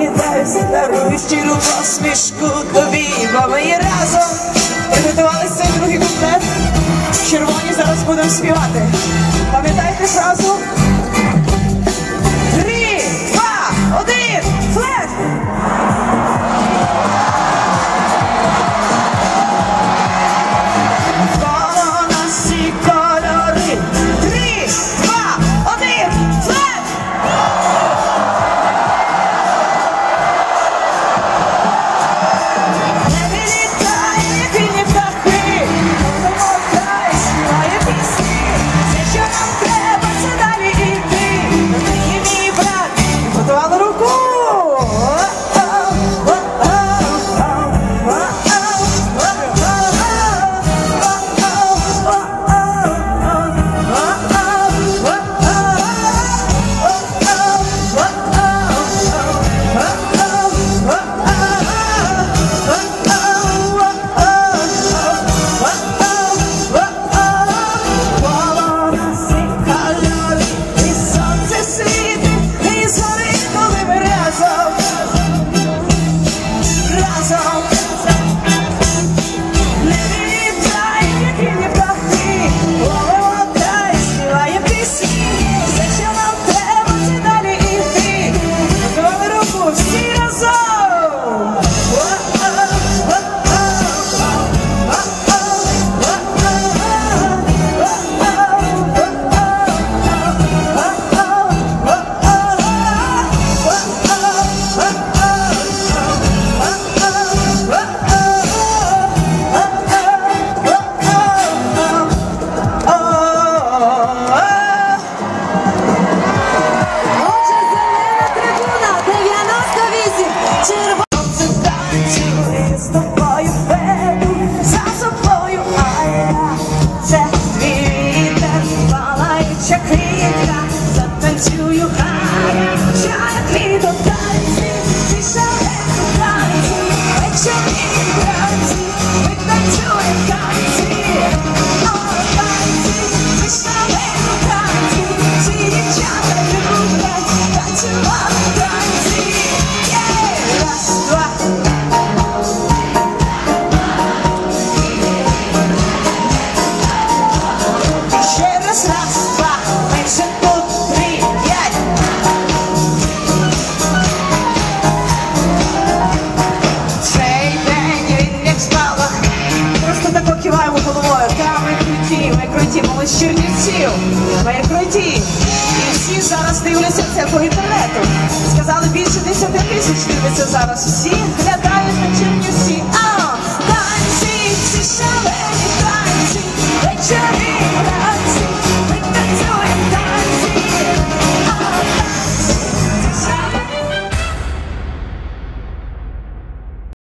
Вітаюся, дарую щиру посмішку тобі, бо ми є разом підготувалися другий куплет. Червоні зараз будемо співати. Пам'ятайте фразу? to приїхали з Чернівців на Якроті. І всі зараз дивляться це по інтернету. Сказали, більше 10 тисяч дивляться зараз. Всі глядачі.